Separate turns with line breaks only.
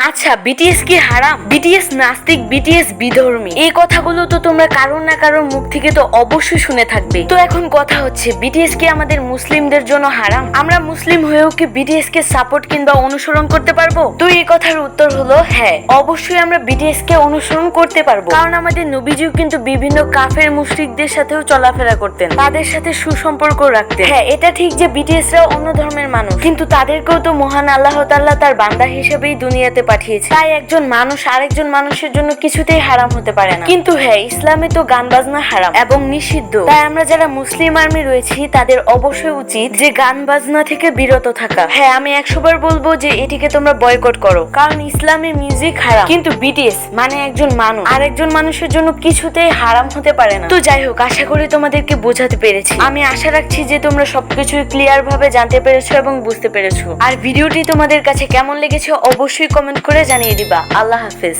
আচ্ছা বিটিএস কি হারাম? বিটিএস নাস্তিক বিটিএস বিধর্মী। এই কথাগুলো তো তোমরা কারোর না কারোর মুখ থেকে তো অবশ্যই শুনে থাকবে। তো এখন কথা হচ্ছে বিটিএস কি আমাদের মুসলিমদের জন্য হারাম? আমরা মুসলিম হয়েও কি বিটিএস কে সাপোর্ট কিংবা অনুসরণ করতে পারব? তো এই কথার উত্তর হলো হ্যাঁ। অবশ্যই আমরা বিটিএস কে অনুসরণ করতে পারব। কারণ আমাদের নবীজিও কিন্তু বিভিন্ন কাফের মুশরিকদের সাথেও চলাফেরা করতেন। তাদের সাথে সুসম্পর্ক রাখতেন। হ্যাঁ এটা ঠিক যে বিটিএস রাও অন্য ধর্মের মানুষ। কিন্তু তাদেরকেও তো মহান আল্লাহ তাআলা তার বান্দা হিসেবেই দুনিয়াতে পাঠিয়েছে। তাই একজন মানুষ আরেকজন মানুষের জন্য কিছুতেই হারাম হতে পারে না। কিন্তু হ্যাঁ ইসলামে তো গান বাজনা হারাম এবং নিষিদ্ধ। তাই আমরা যারা মুসলিম আর্মি রয়েছি, তাদের অবশ্যই উচিত যে গান বাজনা থেকে বিরত থাকা। হ্যাঁ আমি একশো বার বলব যে এটিকে তোমরা বয়কট করো। কারণ ইসলামে মিউজিক হারাম। কিন্তু বিটিএস মানে একজন মানুষ। আরেকজন মানুষের জন্য কিছুতেই হারাম হতে পারে না। তো যাই হোক, আশা করি তোমাদেরকে বোঝাতে পেরেছি। আমি আশা রাখছি যে তোমরা সবকিছু ক্লিয়ার ভাবে জানতে পেরেছ এবং বুঝতে পেরেছ। আর ভিডিওটি তোমাদের কাছে কেমন লেগেছে অবশ্যই কমেন্ট করে জানিয়ে দিবা। আল্লাহ হাফেজ।